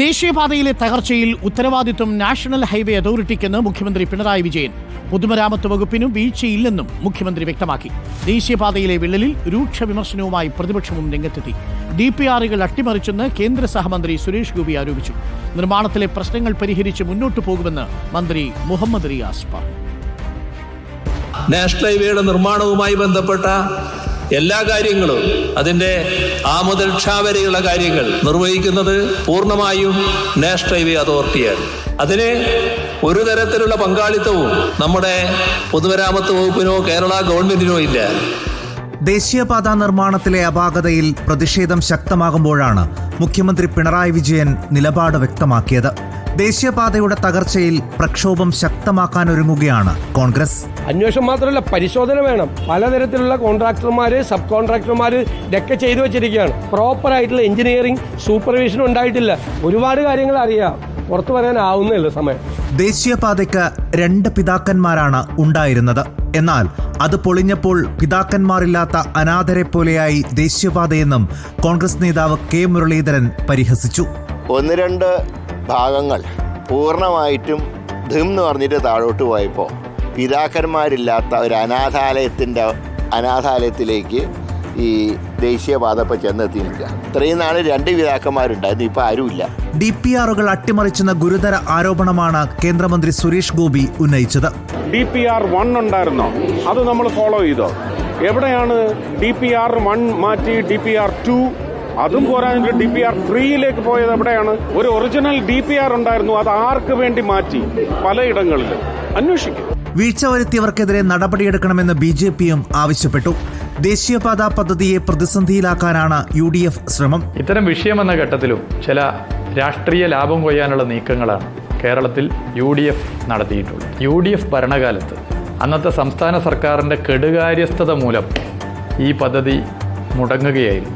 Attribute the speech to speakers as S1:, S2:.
S1: ദേശീയപാതയിലെ തകർച്ചയിൽ ഉത്തരവാദിത്വം നാഷണൽ ഹൈവേ അതോറിറ്റിക്കെന്ന് മുഖ്യമന്ത്രി പിണറായി വിജയൻ. പൊതുമരാമത്ത് വകുപ്പിനും വീഴ്ചയില്ലെന്നും മുഖ്യമന്ത്രി വ്യക്തമാക്കി. ദേശീയപാതയിലെ വിള്ളലിൽ രൂക്ഷ വിമർശനവുമായി പ്രതിപക്ഷവും രംഗത്തെത്തി. ഡി പി ആറുകൾ അട്ടിമറിച്ചെന്ന് കേന്ദ്ര സഹമന്ത്രി സുരേഷ് ഗോപി ആരോപിച്ചു. നിർമ്മാണത്തിലെ പ്രശ്നങ്ങൾ പരിഹരിച്ച് മുന്നോട്ടു പോകുമെന്ന് മന്ത്രി മുഹമ്മദ് റിയാസ് പറഞ്ഞു.
S2: നാഷണൽ ഹൈവേയുടെ നിർമ്മാണവുമായി ബന്ധപ്പെട്ട എല്ലാ കാര്യങ്ങളും അതിന്റെ ആ മുതൽ ക്ഷ വരെയുള്ള കാര്യങ്ങൾ നിർവഹിക്കുന്നത് പൂർണമായും നാഷണൽ ഹൈവേ അതോറിറ്റിയാണ്. അതിന് ഒരു തരത്തിലുള്ള പങ്കാളിത്തവും നമ്മുടെ പൊതുമരാമത്ത് വകുപ്പിനോ കേരള ഗവൺമെന്റിനോ ഇല്ല.
S3: ദേശീയപാതാ നിർമ്മാണത്തിലെ അപാകതയിൽ പ്രതിഷേധം ശക്തമാകുമ്പോഴാണ് മുഖ്യമന്ത്രി പിണറായി വിജയൻ നിലപാട് വ്യക്തമാക്കിയത്. ദേശീയപാതയുടെ തകർച്ചയിൽ പ്രക്ഷോഭം ശക്തമാക്കാൻ ഒരുങ്ങുകയാണ് കോൺഗ്രസ്.
S4: അന്വേഷണം മാത്രമല്ല പരിശോധന വേണം. പലതരത്തിലുള്ള കോൺട്രാക്ടർമാര് സബ് കോൺട്രാക്ടർമാര് ഇതൊക്കെ ചെയ്തു വെച്ചിരിക്കുകയാണ്. പ്രോപ്പർ ആയിട്ടുള്ള എഞ്ചിനീയറിംഗ് സൂപ്പർവിഷൻ ഉണ്ടായിട്ടില്ല. ഒരുപാട് കാര്യങ്ങൾ അറിയാം. പുറത്തു പറയാനാവുന്നില്ല സമയം.
S3: ദേശീയപാതയ്ക്ക് രണ്ട് പിതാക്കന്മാരാണ് ഉണ്ടായിരുന്നത്. എന്നാൽ അത് പൊളിഞ്ഞപ്പോൾ പിതാക്കന്മാരില്ലാത്ത അനാഥരെ പോലെയായി ദേശീയപാതയെന്നും കോൺഗ്രസ് നേതാവ് കെ മുരളീധരൻ പരിഹസിച്ചു.
S5: ഒന്ന് രണ്ട് ഭാഗങ്ങൾ പൂർണമായിട്ടും ധിം എന്ന് പറഞ്ഞിട്ട് താഴോട്ട് പോയപ്പോൾ പിതാക്കന്മാരില്ലാത്ത ഒരു അനാഥാലയത്തിന്റെ അനാഥാലയത്തിലേക്ക് ഈ ദേശീയപാത ഇപ്പോൾ ചെന്നെത്തി നിൽക്കുക ഇത്രയും നാൾ രണ്ട് പിതാക്കന്മാരുണ്ടായിരുന്നു ഇപ്പോൾ ആരുമില്ല.
S3: ഡി പി ആറുകൾ അട്ടിമറിച്ചെന്ന ഗുരുതര ആരോപണമാണ് കേന്ദ്രമന്ത്രി സുരേഷ് ഗോപി ഉന്നയിച്ചത്.
S6: ഡി പി ആർ വൺ ഉണ്ടായിരുന്നോ? അത് നമ്മൾ ഫോളോ ചെയ്തോ? എവിടെയാണ് ഡി പി ആർ വൺ മാറ്റി ഡി പി ആർ ടു അതും പോരാഞ്ഞിട്ട് ഡി പി ആർ ത്രീയിലേക്ക് പോയത് എവിടെയാണ്? ഒരു ഒറിജിനൽ ഡി പി ആർ ഉണ്ടായിരുന്നു അത് ആർക്ക് വേണ്ടി മാറ്റി? പലയിടങ്ങളിൽ. അന്വേഷിക്കും.
S3: വീഴ്ച വരുത്തിയവർക്കെതിരെ നടപടിയെടുക്കണമെന്ന് ബി ജെ പിയും ആവശ്യപ്പെട്ടു. ദേശീയപാത പദ്ധതിയെ പ്രതിസന്ധിയിലാക്കാനാണ് യു ഡി എഫ് ശ്രമം.
S7: ഇത്തരം വിഷയമെന്ന ഘട്ടത്തിലും ചില രാഷ്ട്രീയ ലാഭം കൊയ്യാനുള്ള നീക്കങ്ങളാണ് കേരളത്തിൽ യു ഡി എഫ് നടത്തിയിട്ടുള്ളത്. യു ഡി എഫ് ഭരണകാലത്ത് അന്നത്തെ സംസ്ഥാന സർക്കാരിന്റെ കെടുകാര്യസ്ഥത മൂലം ഈ പദ്ധതി മുടങ്ങുകയായിരുന്നു.